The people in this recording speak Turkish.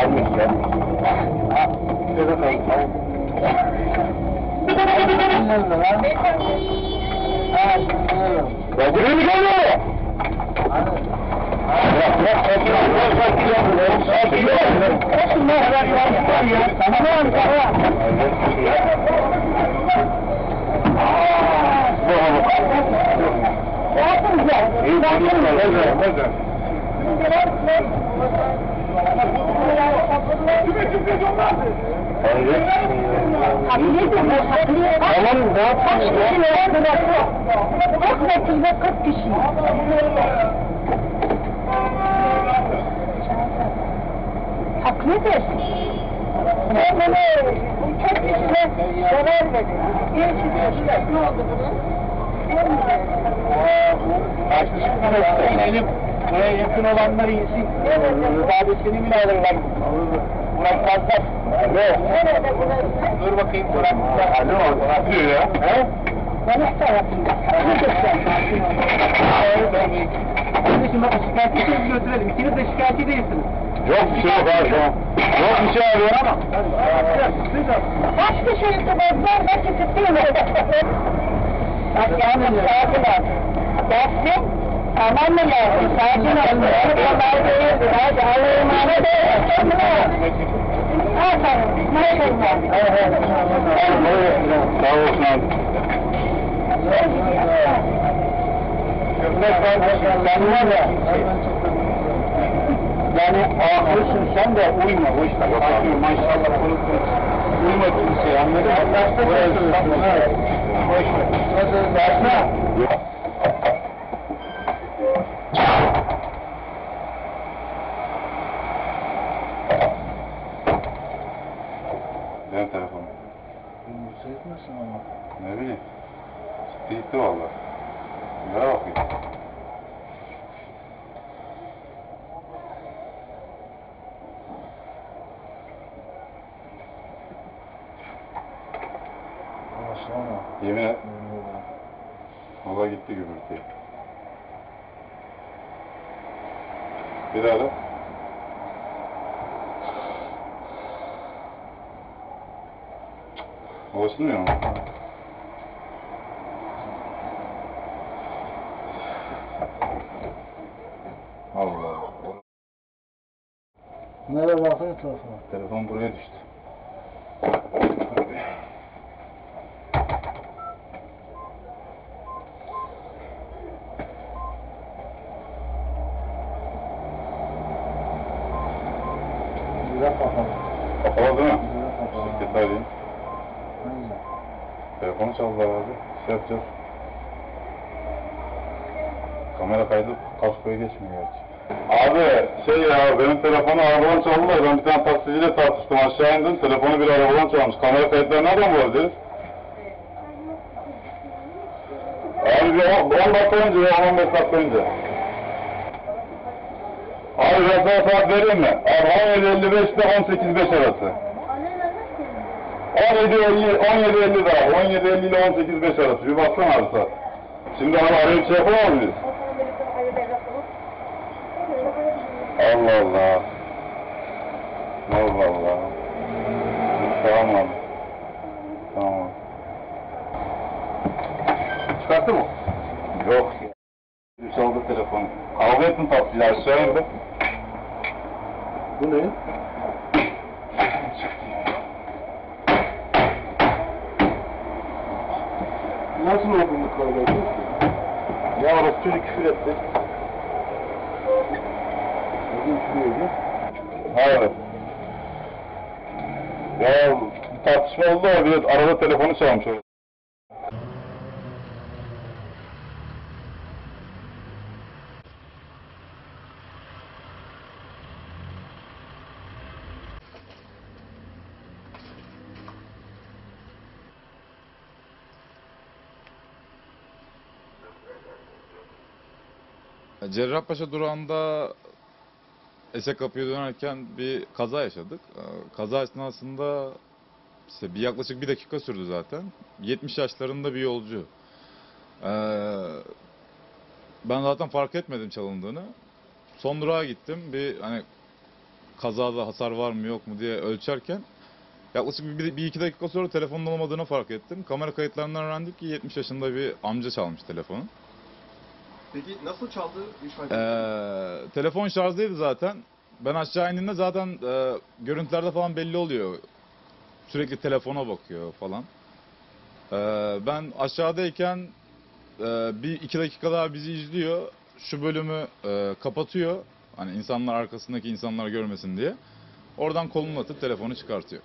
ร้อยยี่สิบคือรถไฟเขาไม่เหลืออ่าเออเดี๋ยวดูนี่กันเลย Tamam, ne yapayım ya? Bak metrede 40 kişi. Haklıdır. Ben bunu çok kişine zarar verdim. Bir kişi ne oldu bunun? İnelim. Buraya yakın olanlar insin. Ifadesini bile alırlar. Burak kalkar. Evet. Burası? Dur bakayım Burak. Alo, ne yapıyor ya? He? Konuş tarafında. Kardeşim bak şikayetçi götürelim. İkiniz de şikayetçi değilsiniz. Yok bir şey yok abi şu an. Yok bir şey arıyor ama. Kaç kişi itibarlar ne tutuyor mu? Bak yalnız sakin ol. Dersin tamam mı lazım? Sakin ol. Öyle kolay değildir. Hadi Allah'a emanet ol. Aferin. Maşallah. Sağ olsun abi. Var ya. Yani akıllısın sen de uyma bu işte. Maşallah kurusun. Uyma kimseye anladın mı? Çalışıyorsun. Evet. Boş ver. Nasıl derse? Ne telefon? Müsait misin ama? Ne bileyim. Gitti gitti valla. Ver bakayım. Başlama. Yemin et. Valla gitti gümrütüye. Bir daha da. Ulaşılmıyor mu? Allah Allah. Nereye bakıyorsun telefona? Telefon buraya düştü. Bir yap bakalım. Kapalı değil mi? Bir yap bakalım. Şirket arayayım. Hangi? Telefonu çaldılar abi. Şey yapacağız. Kamera kaydı kaskoya geçmiyor gerçi. Abi şey ya benim telefonu arabadan çaldılar. Ben bir tane taksiciyle tartıştım. Aşağı indim. Telefonu bir arabadan çalmış. Kamera kayıtları nereden bulabiliriz? Abi bir 10 dakika önce, 15 dakika önce. Abi ben sana saat vereyim mi? Abi 17.55 ile 18.05 arası. 17.50, 17.50 daha. 17.50 ile 18.05 arası. Bir baksana abi saat. Şimdi abi arayıp şey yapamaz mıyız? Allah Allah. Allah Allah. Tamam abi. Tamam. Çıkarttı mı? Yok. Çaldı telefonu. Kavga taksiler. Aşağı indim. Bu ne? Nasıl oldu bu kavga ediyorsun? Ya orası çocuk küfür etti. Bugün şuraya Hayır. Ya tartışma oldu ama bir arada telefonu çalmış. Cerrahpaşa durağında Ese kapıya dönerken bir kaza yaşadık. Ee, Kaza esnasında işte bir yaklaşık bir dakika sürdü zaten. 70 yaşlarında bir yolcu. Ee, ben zaten fark etmedim çalındığını. Son durağa gittim. Bir hani kazada hasar var mı yok mu diye ölçerken Yaklaşık bir, bir iki dakika sonra telefonun olmadığını fark ettim. Kamera kayıtlarından öğrendik ki 70 yaşında bir amca çalmış telefonu. Peki nasıl çaldı? Ee, telefon şarjdaydı zaten. Ben aşağı indiğimde zaten e, görüntülerde falan belli oluyor. Sürekli telefona bakıyor falan. Ee, ben aşağıdayken e, bir iki dakika daha bizi izliyor. Şu bölümü e, kapatıyor. Hani insanlar arkasındaki insanlar görmesin diye. Oradan kolunu atıp telefonu çıkartıyor.